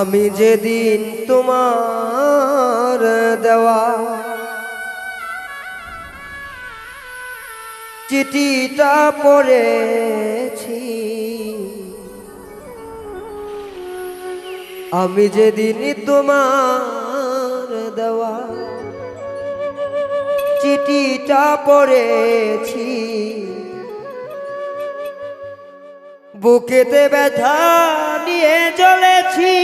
আমি যেদিন তোমার দেওয়া চিঠিটা পড়েছি আমি যেদিন তোমার দেওয়া চিঠিটা পড়েছি বুকেতে ব্যথা নিয়ে চলেছি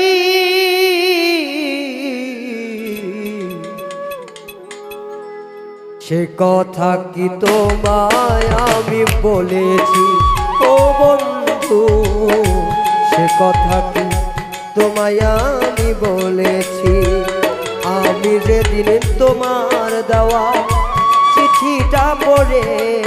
সে কথা কি তোমায় আমি বলেছি? ও বন্ধু, সে কথা কি তোমায় আমি বলেছি? আমি যেদিন তোমার দেওয়া চিঠিটা পড়েছি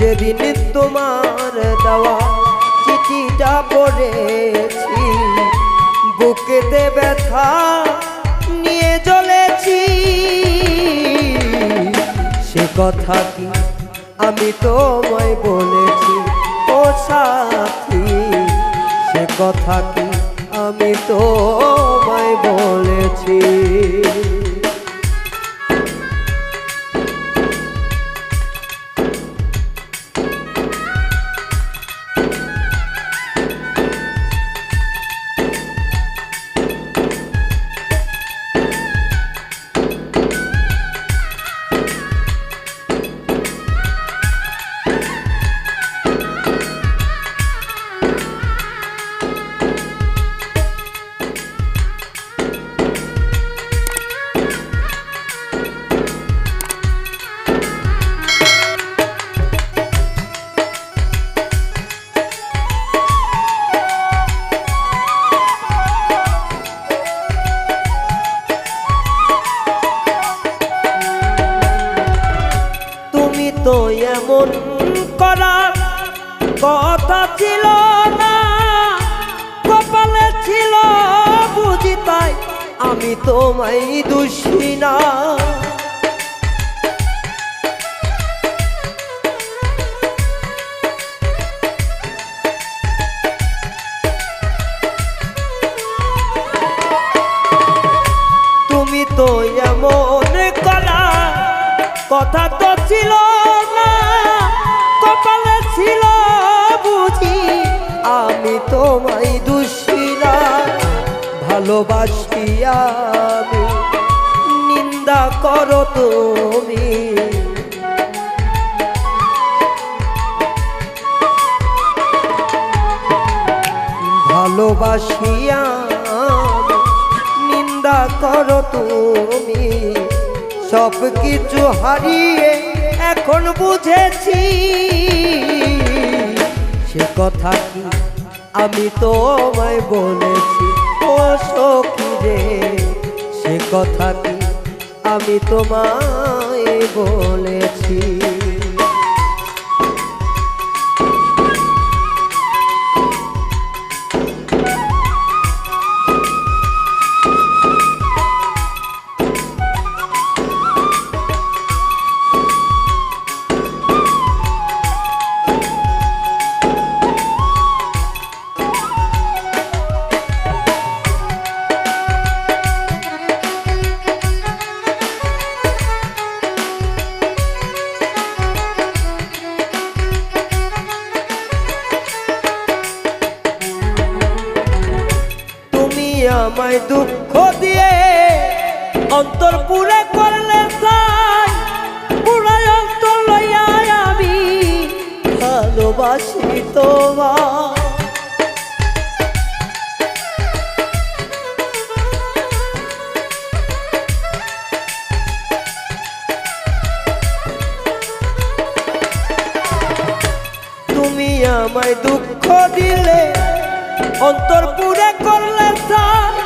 যেদিন তোমার দেওয়া চিঠিটা পড়েছি, বুকেতে ব্যথা নিয়ে চলেছি সে কথা কি আমি তোমায় বলেছি ও সাথী? সে কথা কি আমি তোমায় বলেছি? করার কথা ছিল না, কপালে ছিল বুঝি তাই আমি তোমায় দুষি না। তুমি তো এমন করা কথা তো ছিল তোমায় না ভালোবাসি আমি। নিন্দা করো তুমি। ভালোবাসি নিন্দা করো তুমি। সব কিছু হারিয়ে এখন বুঝেছি, সে কথা কি আমি তোমায় বলেছি ও সখী রে সে কথা কি আমি তোমায় বলেছি? আমায় দুঃখ দিয়ে। অন্তর পুরে করলে চাই, পুরাই অন্তর লইয়া আমি ভালোবাসি তোমার তুমি আমায় দুঃখ দিলে, অন্তর পুরে করলে চাই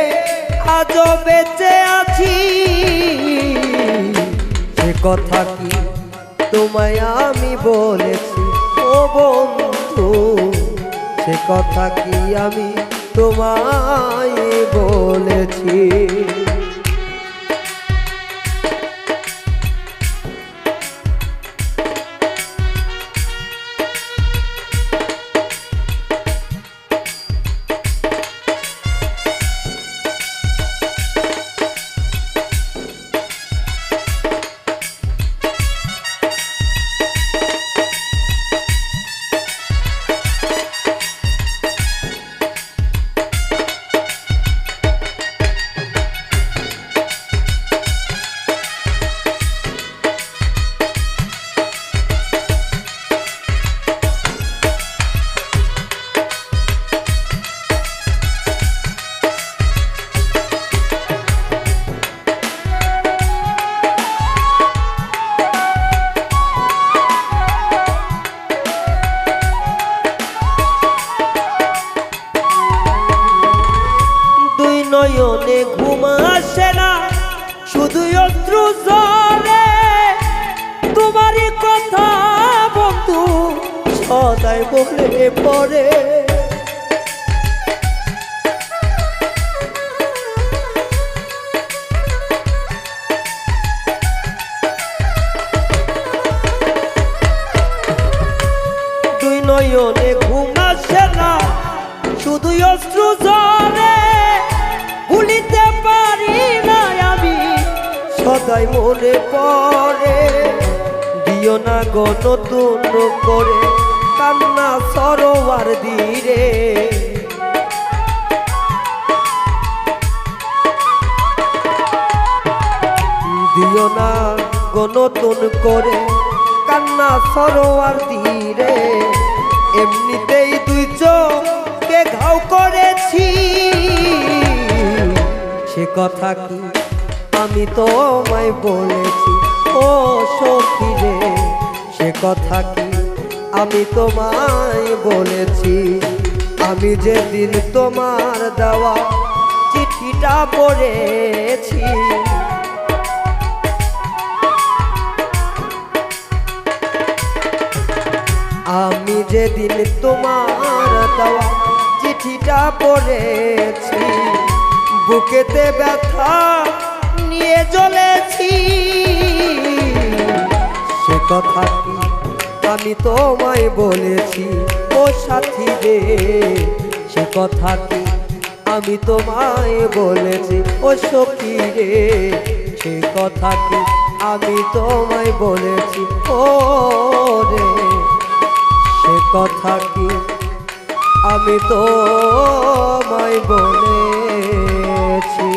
আজও বেঁচে আছি। সে কথা কি তোমায় আমি বলেছি? ও বন্ধু, সে কথা কি আমি তোমায় বলেছি? জলে তোমারই কথা, বন্ধু, সদাই বলে পড়ে। নয়নে ঘুম আসে না শুধু অশ্রু জলে ভুলিতে পারি সদাই মনে পড়ে। দিও না গো নতুন করে কান্না, সরোয়ার দিরে দিও না গো নতুন করে কান্না, সরোয়ার দিরে এমনিতেই দুই চোখকে ঘাও করেছি। সে কথা কি আমি তোমায় বলেছি, ও সখী রে, সে কথা কি আমি তোমায় বলেছি? আমি যেদিন তোমার দেওয়া চিঠিটা পড়েছি। আমি যেদিন তোমার দেওয়া চিঠিটা পড়েছি, বুকেতে ব্যথা সে কথা কি আমি তোমায় বলেছি, ও সাথী রে। সে কথা কি আমি তোমায় বলেছি, ও সখী রে। সে কথা কি আমি তোমায় বলেছি, ও রে। সে কথা কি আমি তোমায় বলেছি।